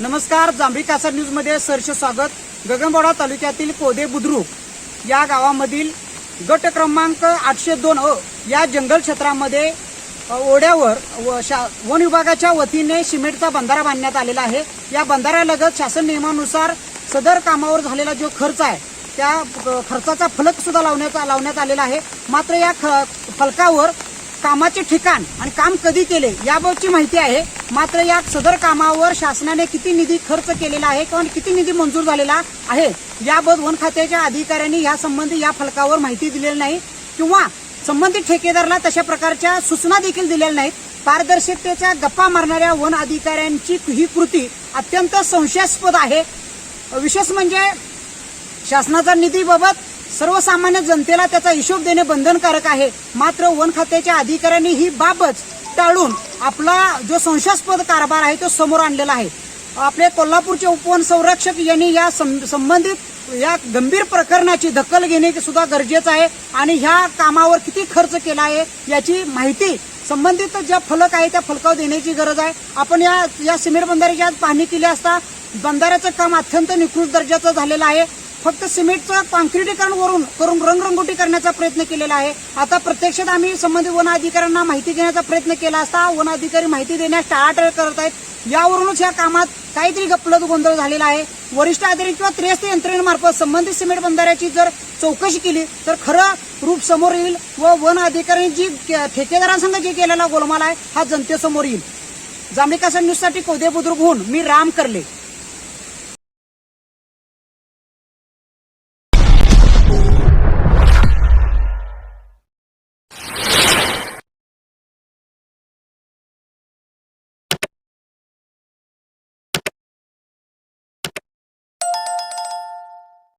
नमस्कार जांभळी कासर न्यूजमध्ये सरचे स्वागत. गगनबाडा तालुक्यातील कोदे बुद्रुक या गावामधील गट क्रमांक आठशे दोन अ या जंगल क्षेत्रामध्ये ओढ्यावर व शा- वन विभागाच्या वतीने सिमेंटचा बंधारा बांधण्यात आलेला आहे. या बंधाऱ्यालगत शासन नियमानुसार सदर कामावर झालेला जो खर्च आहे त्या खर्चाचा फलक सुद्धा लावण्यात लावण्यात आलेला आहे. मात्र या ख- फलकावर कामाचे ठिकाण आणि काम कधी केले याबाबतची माहिती आहे. मात्र या सदर कामावर शासनाने किती निधी खर्च केलेला आहे किंवा किती निधी मंजूर झालेला आहे याबाबत वन खात्याच्या अधिकाऱ्यांनी या संबंधी या फलकावर माहिती दिलेली नाही किंवा संबंधित ठेकेदाराला तशा प्रकारच्या सूचना देखील दिलेल्या नाहीत. पारदर्शकतेच्या गप्पा मारणाऱ्या वन अधिकाऱ्यांची ही कृती अत्यंत संशयास्पद आहे. विशेष म्हणजे शासनाचा निधीबाबत सर्वसामान्य जनतेला त्याचा हिशोब देणे बंधनकारक आहे. मात्र वन खात्याच्या अधिकाऱ्यांनी ही बाबच टाळून आपला जो संशयास्पद कारभार आहे तो समोर आणलेला आहे. आपले कोल्हापूरचे उपवन संरक्षक यांनी या सं- संबंधित या गंभीर प्रकरणाची दखल घेणे सुद्धा गरजेचं आहे आणि ह्या कामावर किती खर्च केला आहे याची माहिती संबंधित ज्या फलक आहे त्या फलकावर देण्याची गरज आहे. आपण या या सिमेंट बंधाऱ्याची आज पाहणी केली असता बंधाऱ्याचं काम अत्यंत निकृष्ट दर्जाचं झालेलं आहे. फक्त सिमेंटचं कॉन्क्रिटीकरण वरून करून रंगरंगोटी करण्याचा प्रयत्न केलेला आहे. आता प्रत्यक्षात आम्ही संबंधित वन अधिकाऱ्यांना माहिती देण्याचा प्रयत्न केला असता वन अधिकारी माहिती देण्यास टाळाटाळ करत आहेत. यावरूनच या कामात काहीतरी गपलत गोंधळ झालेला आहे. वरिष्ठ अधिकारी किंवा त्रेस्त यंत्रणेमार्फत संबंधित सिमेंट बंधाऱ्याची जर चौकशी केली तर खरं रूप समोर येईल व वन अधिकाऱ्यांनी जी ठेकेदारांसंग जे केलेला गोलमाल आहे हा जनतेसमोर येईल. जांभळीकासन न्यूजसाठी कोदे बुद्रुक होऊन मी राम करले.